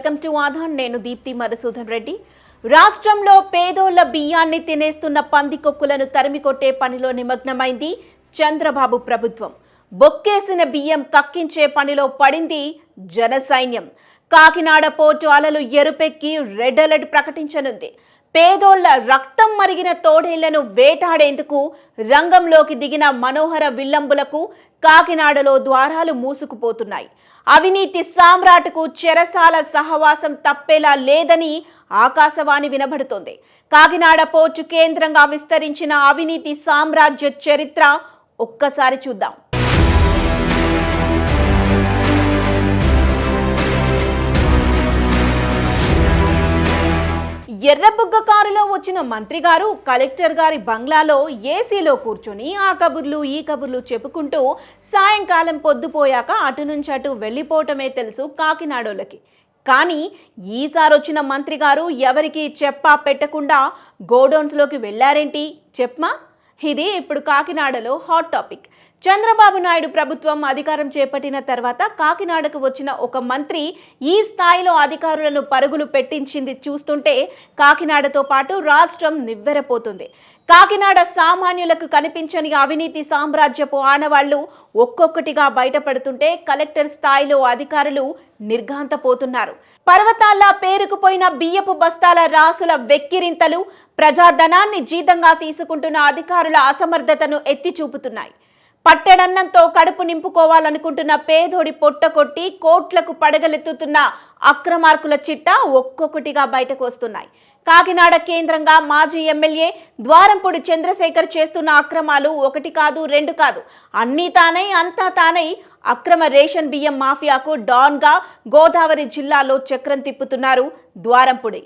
Welcome to ఆధాన్ నేను దీప్తి మధుసూదన్ రెడ్డి. రాష్ట్రంలో పేదోళ్ళ బియ్యాన్ని తినేస్తున్న పందికొక్కులను తరిమికొట్టే పనిలో నిమగ్నమైంది చంద్రబాబు ప్రభుత్వం. బొక్కేసిన బియ్యం కక్కించే పనిలో పడింది జనసైన్యం కాకినాడ పోర్టు అలలు ఎరుపెక్కి రెడ్ అలర్ట్ ప్రకటించనుంది. పేదోళ్ళ రక్తం మరిగిన తోడేళ్ళను వేటాడేందుకు రంగంలోకి దిగిన మనోహర విల్లంబులకు కాకినాడలో ద్వారాలు మూసుకుపోతున్నాయి. అవినీతి సామ్రాట్కు చెరసాల సహవాసం తప్పేలా లేదని ఆకాశవాణి వినబడుతోంది. కాకినాడ పోర్టు కేంద్రంగా విస్తరించిన అవినీతి సామ్రాజ్య చరిత్ర ఒక్కసారి చూద్దాం. ఎర్రబుగ్గ కారులో వచ్చిన మంత్రి గారు కలెక్టర్ గారి బంగ్లాలో ఏసీలో కూర్చొని ఆ కబుర్లు ఈ కబుర్లు చెప్పుకుంటూ సాయంకాలం పొద్దుపోయాక అటు నుంచి అటు వెళ్ళిపోవటమే తెలుసు కాకినాడోళ్ళకి. కానీ ఈసారి వచ్చిన మంత్రి గారు ఎవరికి చెప్పా పెట్టకుండా గోడౌన్స్లోకి వెళ్ళారేంటి? చెప్పమా? ఇది ఇప్పుడు కాకినాడలో హాట్ టాపిక్ చంద్రబాబు నాయుడు ప్రభుత్వం అధికారం చేపట్టిన తర్వాత కాకినాడకు వచ్చిన ఒక మంత్రి ఈ స్థాయిలో అధికారులను పరుగులు పెట్టించింది చూస్తుంటే కాకినాడతో పాటు రాష్ట్రం నివ్వెరపోతుంది. కాకినాడ సామాన్యులకు కనిపించని అవినీతి సామ్రాజ్యపు ఆనవాళ్ళు ఒక్కొక్కటిగా బయటపడుతుంటే కలెక్టర్ స్థాయిలో అధికారులు నిర్ఘాంతపోతున్నారు. పర్వతాల్లా పేరుకుపోయిన బియ్యపు బస్తాల రాసుల వెక్కిరింతలు ప్రజాధనాన్ని జీతంగా తీసుకుంటున్న అధికారుల అసమర్థతను ఎత్తి చూపుతున్నాయి. పట్టెడన్నంతో కడుపు నింపుకోవాలనుకుంటున్న పేదోడి పొట్ట కొట్టి కోట్లకు పడగలెత్తుతున్న అక్రమార్కుల చిట్ట ఒక్కొక్కటిగా బయటకు వస్తున్నాయి. కాకినాడ కేంద్రంగా మాజీ ఎమ్మెల్యే ద్వారంపూడి చంద్రశేఖర్ చేస్తున్న అక్రమాలు ఒకటి కాదు రెండు కాదు. అన్నీ తానై అంతా తానై అక్రమ రేషన్ బియ్యం మాఫియాకు డాన్గా గోదావరి జిల్లాలో చక్రం తిప్పుతున్నారు ద్వారంపుడి.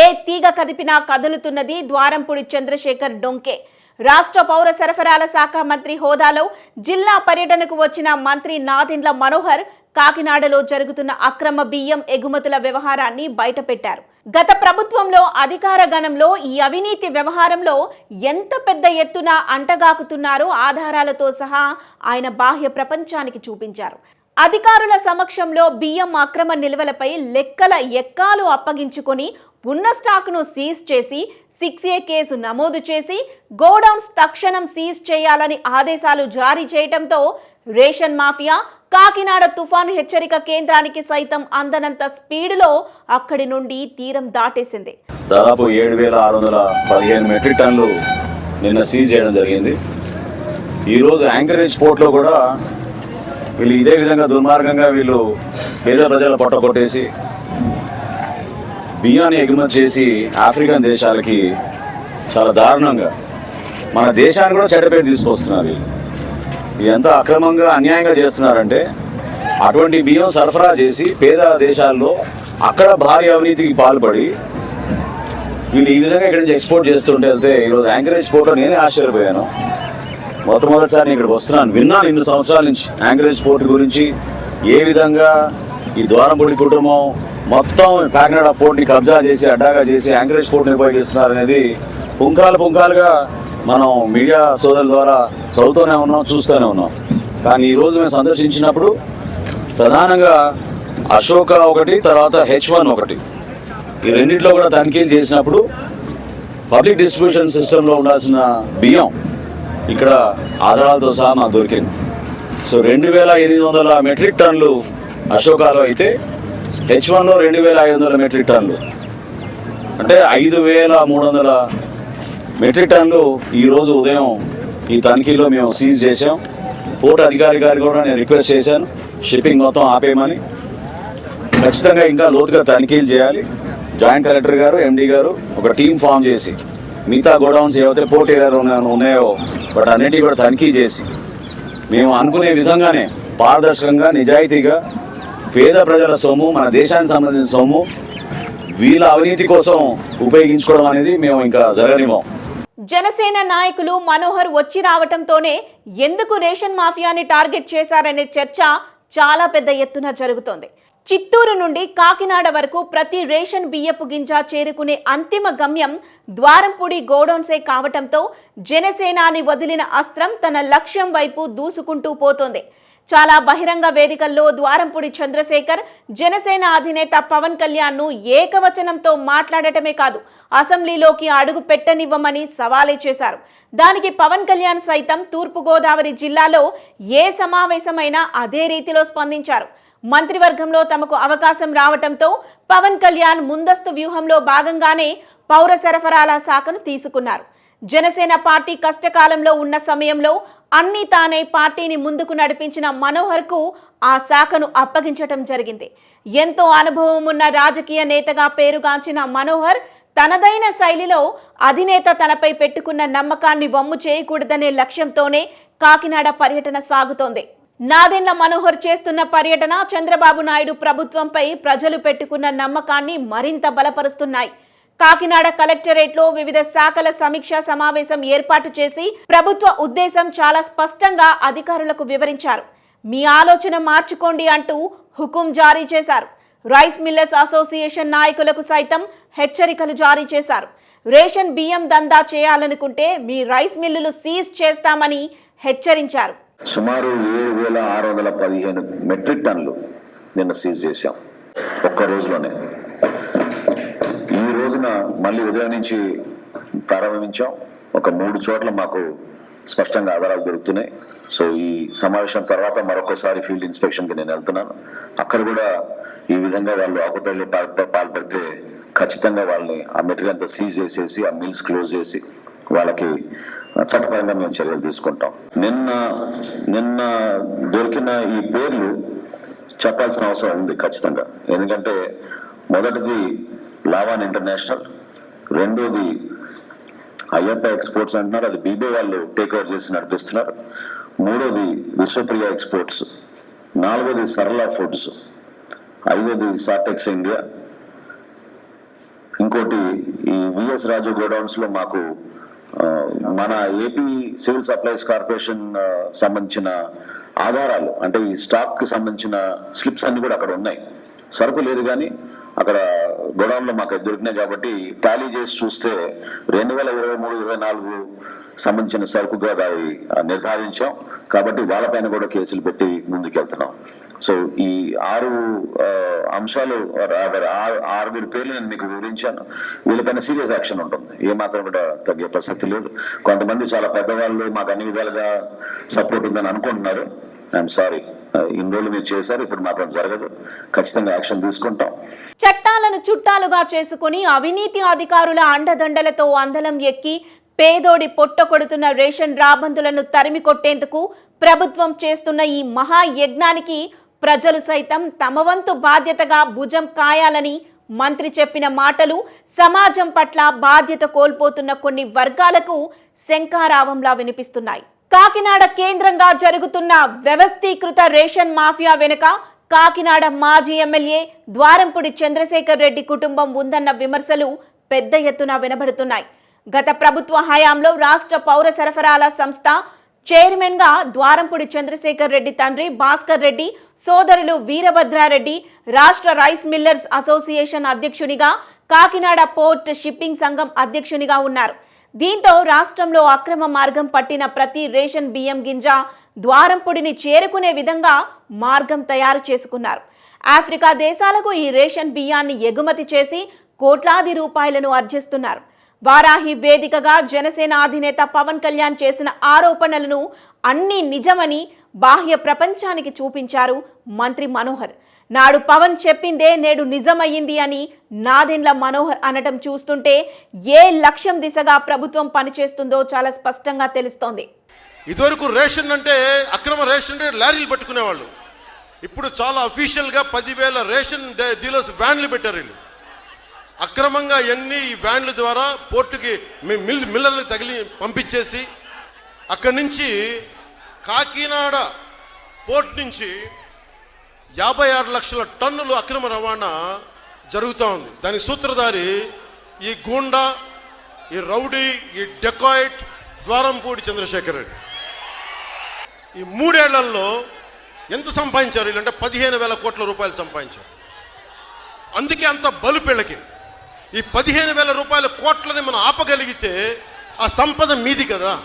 ఏ తీగ కదిపినా కదులుతున్నది ద్వారంపుడి చంద్రశేఖర్ డొంకే. రాష్ట్ర పౌర సరఫరాల శాఖ మంత్రి హోదాలో జిల్లా పర్యటనకు వచ్చిన మంత్రి నాదిండ్ల మనోహర్ కాకినాడలో జరుగుతున్న అక్రమ బియ్యం ఎగుమతుల వ్యవహారాన్ని బయటపెట్టారు. గత ప్రభుత్వంలో అధికార గణంలో ఈ అవినీతి వ్యవహారంలో ఎంత పెద్ద ఎత్తున అంటగాకుతున్నారో ఆధారాలతో సహా ఆయన బాహ్య ప్రపంచానికి చూపించారు. అధికారుల సమక్షంలో బియ్యం అక్రమ నిల్వలపై లెక్కల ఎక్కాలు అప్పగించుకొని ఉన్న స్టాక్ను సీజ్ చేసి సిక్స్ ఏ కేసు నమోదు చేసి గోడౌన్స్ తక్షణం సీజ్ చేయాలని ఆదేశాలు జారీ చేయడంతో రేషన్ మాఫియా కాకినాడ తుఫాను హెచ్చరిక కేంద్రానికి సైతం అందనంత స్పీడ్లో అక్కడి నుండి తీరం దాటేసింది. దాదాపు ఏడు వేల ఆరు వందల పదిహేను మెట్రిక్ టన్లు నిన్న సీజ్ చేయడం జరిగింది. ఈరోజు యాంకరేజ్ పోర్ట్లో కూడా వీళ్ళు ఇదే విధంగా దుర్మార్గంగా వీళ్ళు పేద ప్రజల పొట్ట కొట్టేసి బియ్యాన్ని ఎగుమతి చేసి ఆఫ్రికన్ దేశాలకి చాలా దారుణంగా మన దేశాన్ని కూడా చెడ్డ తీసుకొస్తున్నారు వీళ్ళు. ఎంత అక్రమంగా అన్యాయంగా చేస్తున్నారంటే అటువంటి బియ్యం సరఫరా చేసి పేద దేశాల్లో అక్కడ భారీ అవినీతికి పాల్పడి వీళ్ళు ఈ విధంగా ఇక్కడ నుంచి ఎక్స్పోర్ట్ చేస్తుంటే వెళ్తే ఈరోజు యాంకరేజ్ పోర్ట్లో నేనే ఆశ్చర్యపోయాను. మొట్టమొదటిసారి నేను ఇక్కడికి వస్తున్నాను విన్నాను ఇన్ని సంవత్సరాల నుంచి యాంకరేజ్ పోర్ట్ గురించి ఏ విధంగా ఈ ద్వారంపూడి కుటుంబం మొత్తం కాకినాడ పోర్ట్ని కబ్జా చేసి అడ్డాగా చేసి యాంకరేజ్ పోర్ట్ని ఉపయోగిస్తున్నారు పుంకాలు పుంకాలుగా మనం మీడియా సోదరుల ద్వారా చదువుతూనే ఉన్నాం చూస్తూనే ఉన్నాం. కానీ ఈరోజు మేము సందర్శించినప్పుడు ప్రధానంగా అశోక ఒకటి తర్వాత హెచ్ వన్ ఒకటి. ఈ రెండింటిలో కూడా తనిఖీలు చేసినప్పుడు పబ్లిక్ డిస్ట్రిబ్యూషన్ సిస్టంలో ఉండాల్సిన బియ్యం ఇక్కడ ఆధారాలతో సహా మాకు దొరికింది. సో రెండు వేల ఎనిమిది వందల మెట్రిక్ టన్నులు అశోకాలో అయితే హెచ్ వన్లో రెండు వేల ఐదు వందల మెట్రిక్ టన్నులు. అంటే ఐదు వేల మూడు వందల మెట్రిక్ టన్లు ఈరోజు ఉదయం ఈ తనిఖీలో మేము సీజ్ చేసాం పోర్ట్ అధికారి గారు కూడా నేను రిక్వెస్ట్ చేశాను. షిప్పింగ్ మొత్తం ఆపేయమని. ఖచ్చితంగా ఇంకా లోతుగా తనిఖీలు చేయాలి. జాయింట్ కలెక్టర్ గారు ఎండి గారు ఒక టీం ఫామ్ చేసి మిగతా గోడౌన్స్ ఏవైతే పోర్ట్ ఏరియాలో ఉన్నాయో వాటి అన్నిటి కూడా తనిఖీ చేసి మేము అనుకునే విధంగానే పారదర్శకంగా నిజాయితీగా పేద ప్రజల సొమ్ము మన దేశానికి సంబంధించిన సొమ్ము వీళ్ళ అవినీతి కోసం ఉపయోగించుకోవడం అనేది మేము ఇంకా జరగనివ్వం. జనసేన నాయకులు మనోహర్ వచ్చి రావటంతోనే ఎందుకు రేషన్ మాఫియాని టార్గెట్ చేశారనే చర్చ చాలా పెద్ద ఎత్తున జరుగుతోంది. చిత్తూరు నుండి కాకినాడ వరకు ప్రతి రేషన్ బియ్యపు గింజ చేరుకునే అంతిమ గమ్యం ద్వారంపూడి గోడౌన్సే కావటంతో జనసేనాని వదిలిన అస్త్రం తన లక్ష్యం వైపు దూసుకుంటూ పోతోంది. చాలా బహిరంగ వేదికల్లో ద్వారంపూడి చంద్రశేఖర్ జనసేన అధినేత పవన్ కళ్యాణ్ను ఏకవచనంతో మాట్లాడటమే కాదు అసెంబ్లీలోకి అడుగు పెట్టనివ్వమని సవాలే చేశారు. దానికి పవన్ కళ్యాణ్ సైతం తూర్పుగోదావరి జిల్లాలో ఏ సమావేశమైనా అదే రీతిలో స్పందించారు. మంత్రివర్గంలో తమకు అవకాశం రావటంతో పవన్ కళ్యాణ్ ముందస్తు వ్యూహంలో భాగంగానే పౌర సరఫరాల శాఖను తీసుకున్నారు. జనసేన పార్టీ కష్టకాలంలో ఉన్న సమయంలో అన్ని తానే పార్టీని ముందుకు నడిపించిన మనోహర్కు ఆ శాఖను అప్పగించటం జరిగింది. ఎంతో అనుభవం ఉన్న రాజకీయ నేతగా పేరుగాంచిన మనోహర్ తనదైన శైలిలో అధినేత తనపై పెట్టుకున్న నమ్మకాన్ని వమ్ము చేయకూడదనే లక్ష్యంతోనే కాకినాడ పర్యటన సాగుతోంది. నాదెండ్ల మనోహర్ చేస్తున్న పర్యటన చంద్రబాబు నాయుడు ప్రభుత్వంపై ప్రజలు పెట్టుకున్న నమ్మకాన్ని మరింత బలపరుస్తున్నాయి. కాకినాడ కలెక్టరేట్లో వివిధ శాఖల సమీక్షా సమావేశం ఏర్పాటు చేసి ప్రభుత్వ ఉద్దేశం చాలా స్పష్టంగా అధికారులకు వివరించారు. మీ ఆలోచన మార్చుకోండి అంటూ హుకుం జారీ చేశారు. రైస్ మిల్లర్స్ అసోసియేషన్ నాయకులకు సైతం హెచ్చరికలు జారీ చేశారు. రేషన్ బియ్యం దందా చేయాలనుకుంటే మీ రైస్ మిల్లులు సీజ్ చేస్తామని హెచ్చరించారు. సుమారు ఏడు వేల ఆరు వందల పదిహేను మెట్రిక్ టన్లు నిన్న సీజ్ చేశాం. ఒక్క రోజులోనే. రోజున మళ్ళీ ఉదయం నుంచి ప్రారంభించాం. ఒక మూడు చోట్ల మాకు స్పష్టంగా ఆధారాలు దొరుకుతున్నాయి. సో ఈ సమావేశం తర్వాత మరొకసారి ఫీల్డ్ ఇన్స్పెక్షన్కి నేను వెళ్తున్నాను. అక్కడ కూడా ఈ విధంగా వాళ్ళు ఆకుతల్లి పాల్పడితే ఖచ్చితంగా వాళ్ళని ఆ మెటీరియల్ అంతా సీజ్ చేసేసి ఆ మిల్స్ క్లోజ్ చేసి వాళ్ళకి చట్టపరంగా మేము చర్యలు తీసుకుంటాం. నిన్న నిన్న దొరికిన ఈ పేర్లు చెప్పాల్సిన అవసరం ఉంది ఖచ్చితంగా. ఎందుకంటే మొదటిది లావాన్ ఇంటర్నేషనల్ రెండోది అయ్యప్ప ఎక్స్పోర్ట్స్ అంటున్నారు అది బీబీ వాళ్ళు టేక్ ఓవర్ చేసి నడిపిస్తున్నారు. మూడోది విశ్వప్రియ ఎక్స్పోర్ట్స్ నాలుగోది సరళ ఫుడ్స్ ఐదోది సాటెక్స్ ఇండియా. ఇంకోటి ఈ విఎస్ రాజు గోడౌన్స్లో మాకు మన ఏపీ సివిల్ సప్లైస్ కార్పొరేషన్ సంబంధించిన ఆధారాలు అంటే ఈ స్టాక్కి సంబంధించిన స్లిప్స్ అన్ని కూడా అక్కడ ఉన్నాయి. సరుకు లేదు కానీ అక్కడ గొడవల్లో మాకు దొరికినాయి కాబట్టి టాలీ చేసి చూస్తే రెండు వేల ఇరవై మూడు ఇరవై నాలుగు సంబంధించిన సరుకుగా దాన్ని నిర్ధారించాం. కాబట్టి వాళ్ళపైన కూడా కేసులు పెట్టి ముందుకెళ్తున్నాం. సో ఈ ఆరు అంశాలు ఆరు- ఆరుగురు పేర్లు నేను మీకు వివరించాను. వీళ్ళపైన సీరియస్ యాక్షన్ ఉంటుంది. ఏ మాత్రం కూడా తగ్గే ప్రసక్తి లేదు. కొంతమంది చాలా పెద్దవాళ్ళు మాకు అన్ని విధాలుగా సపోర్ట్ ఉందని అనుకుంటున్నారు. ఐఎమ్ సారీ ఇన్ని రోజులు మీరు చేశారు ఇప్పుడు మాత్రం జరగదు. ఖచ్చితంగా యాక్షన్ తీసుకుంటాం. చట్టాలను చుట్టాలుగా చేసుకుని అవినీతి అధికారుల అండదండలతో అందలం ఎక్కి పేదోడి పొట్ట కొడుతున్న రేషన్ రాబందులను తరిమి కొట్టేందుకు ప్రభుత్వం చేస్తున్న ఈ మహాయజ్ఞానికి ప్రజలు సైతం తమ వంతు బాధ్యతగా భుజం కాయాలని మంత్రి చెప్పిన మాటలు సమాజం పట్ల బాధ్యత కోల్పోతున్న కొన్ని వర్గాలకు శంఖారావంలా వినిపిస్తున్నాయి. కాకినాడ కేంద్రంగా జరుగుతున్న వ్యవస్థీకృత రేషన్ మాఫియా వెనుక కాకినాడ మాజీ ఎమ్మెల్యే ద్వారంపుడి చంద్రశేఖర్ రెడ్డి కుటుంబం ఉందన్న విమర్శలు పెద్ద ఎత్తున వినబడుతున్నాయి. గత ప్రభుత్వ హయాంలో రాష్ట్ర పౌర సరఫరాల సంస్థ చైర్మన్గా ద్వారంపూడి చంద్రశేఖర్ రెడ్డి తండ్రి భాస్కర్ రెడ్డి సోదరులు వీరభద్రారెడ్డి రాష్ట్ర రైస్ మిల్లర్స్ అసోసియేషన్ అధ్యక్షునిగా కాకినాడ పోర్ట్ షిప్పింగ్ సంఘం అధ్యక్షునిగా ఉన్నారు. దీంతో రాష్ట్రంలో అక్రమ మార్గం పట్టిన ప్రతి రేషన్ బియ్యం గింజ ద్వారంపుడిని చేరుకునే విధంగా మార్గం తయారు చేసుకున్నారు. ఆఫ్రికా దేశాలకు ఈ రేషన్ బియ్యాన్ని ఎగుమతి చేసి కోట్లాది రూపాయలను అర్జిస్తున్నారు. వారాహి వేదికగా జనసేన అధినేత పవన్ కళ్యాణ్ చేసిన ఆరోపణలను అన్ని నిజమని బాహ్య ప్రపంచానికి చూపించారు మంత్రి మనోహర్. నాడు పవన్ చెప్పిందే నేడు నిజమయ్యింది అని నాదెండ్ల మనోహర్ అనటం చూస్తుంటే ఏ లక్ష్యం దిశగా ప్రభుత్వం పనిచేస్తుందో చాలా స్పష్టంగా తెలుస్తోంది. ఇదివరకు రేషన్ అంటే అక్రమ రేషన్ అంటే లారీలు పట్టుకునేవాళ్ళు. ఇప్పుడు చాలా అఫీషియల్గా పదివేల రేషన్ డీలర్స్ వ్యాన్లు పెట్టారు వీళ్ళు. అక్రమంగా ఎన్ని ఈ వ్యాన్ల ద్వారా పోర్టుకి మీ మిల్ మిల్లర్లకు తగిలి పంపించేసి అక్కడి నుంచి కాకినాడ పోర్ట్ నుంచి యాభై ఆరు లక్షల టన్నులు అక్రమ రవాణా జరుగుతూ ఉంది. దాని సూత్రధారి ఈ గూండా ఈ రౌడీ ఈ డెకాయిట్ ద్వారంపూడి చంద్రశేఖర్ రెడ్డి. ఈ మూడేళ్ళలో ఎంత సంపాదించారు? వీళ్ళంటే పదిహేను వేల కోట్ల రూపాయలు సంపాదించారు. అందుకే అంత బలుపిళ్ళకి ఈ పదిహేను వేల రూపాయల కోట్లని మనం ఆపగలిగితే ఆ సంపద మీది కదా.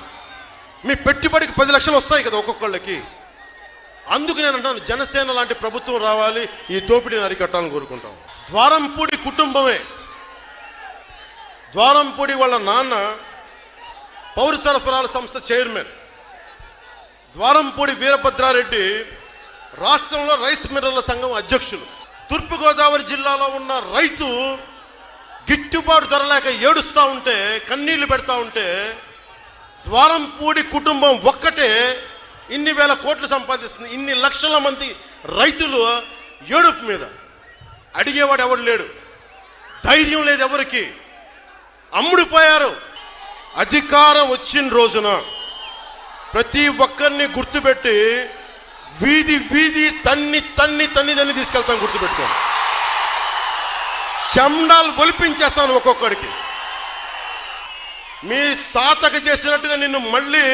మీ పెట్టుబడికి పది లక్షలు వస్తాయి కదా ఒక్కొక్కళ్ళకి. అందుకు నేను అంటాను జనసేన లాంటి ప్రభుత్వం రావాలి ఈ దోపిడీని అరికట్టాలని కోరుకుంటాం. ద్వారంపూడి కుటుంబమే. ద్వారంపూడి వాళ్ళ నాన్న పౌర సరఫరాల సంస్థ చైర్మన్. ద్వారంపూడి వీరభద్రారెడ్డి రాష్ట్రంలో రైస్ మిల్లర్ల సంఘం అధ్యక్షులు. తూర్పుగోదావరి జిల్లాలో ఉన్న రైతు గిట్టుబాటు ధర లేక ఏడుస్తూ ఉంటే కన్నీళ్ళు పెడతా ఉంటే ద్వారంపూడి కుటుంబం ఒక్కటే ఇన్ని వేల కోట్లు సంపాదిస్తుంది. ఇన్ని లక్షల మంది రైతులు ఏడుపు మీద. అడిగేవాడు ఎవడు లేడు. ధైర్యం లేదు ఎవరికి. అమ్ముడిపోయారు అధికారం వచ్చిన రోజున ప్రతి ఒక్కరిని గుర్తుపెట్టి వీధి వీధి తన్ని తన్ని తన్ని తన్ని తీసుకెళ్తాం గుర్తుపెట్టుకోండి. చండాలు ఒలిపించేస్తాను ఒక్కొక్కడికి. మీ తాతకి చేసినట్టుగా నిన్ను మళ్ళీ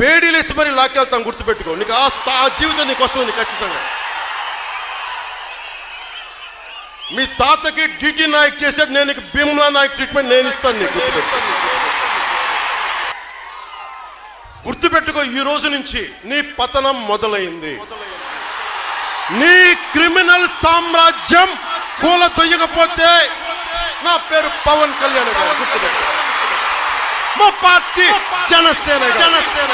బేడీలేసి మరి లాక్కెళ్తాను గుర్తుపెట్టుకో. నీకు ఆ ఆ జీవితం నీకు వస్తుంది ఖచ్చితంగా. మీ తాతకి డిటి నాయక్ చేసాడు నేను నీకు భీమ్లా నాయక్ ట్రీట్మెంట్ నేను ఇస్తాను నీకు గుర్తుపెట్టుకో ఈ రోజు నుంచి నీ పతనం మొదలైంది. నీ క్రిమినల్ సామ్రాజ్యం కూల దొయ్యకపోతే నా పేరు పవన్ కళ్యాణ్ మా పార్టీ జనసేన జనసేన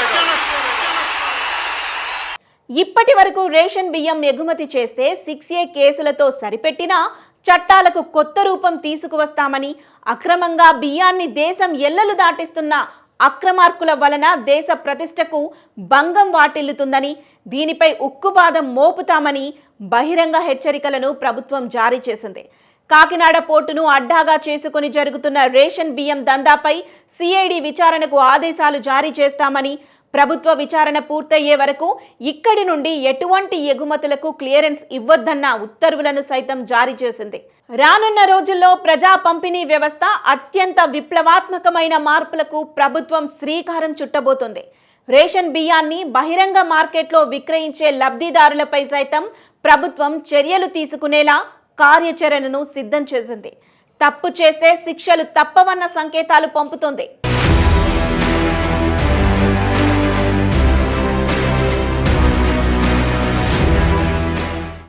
ఇప్పటి వరకు రేషన్ బియ్యం ఎగుమతి చేస్తే సిక్స్ ఏ కేసులతో సరిపెట్టినా చట్టాలకు కొత్త రూపం తీసుకువస్తామని అక్రమంగా బియ్యాన్ని దేశం ఎల్లలు దాటిస్తున్న అక్రమార్కుల వలన దేశ ప్రతిష్టకు భంగం వాటిల్లుతుందని దీనిపై ఉక్కుపాదం మోపుతామని బహిరంగ హెచ్చరికలను ప్రభుత్వం జారీ చేసింది. కాకినాడ పోర్టును అడ్డాగా చేసుకుని జరుగుతున్న రేషన్ బియ్యం దందాపై సిఐడి విచారణకు ఆదేశాలు జారీ చేస్తామని ప్రభుత్వ విచారణ పూర్తయ్యే వరకు ఇక్కడి నుండి ఎటువంటి ఎగుమతులకు క్లియరెన్స్ ఇవ్వద్దన్న ఉత్తర్వులను సైతం జారీ చేసింది. రానున్న రోజుల్లో ప్రజా పంపిణీ వ్యవస్థ అత్యంత విప్లవాత్మకమైన మార్పులకు ప్రభుత్వం శ్రీకారం చుట్టబోతోంది. రేషన్ బియ్యాన్ని బహిరంగ మార్కెట్లో విక్రయించే లబ్ధిదారులపై సైతం ప్రభుత్వం చర్యలు తీసుకునేలా కార్యాచరణను సిద్ధం చేసింది. తప్పు చేస్తే శిక్షలు తప్పవన్న సంకేతాలు పంపుతోంది.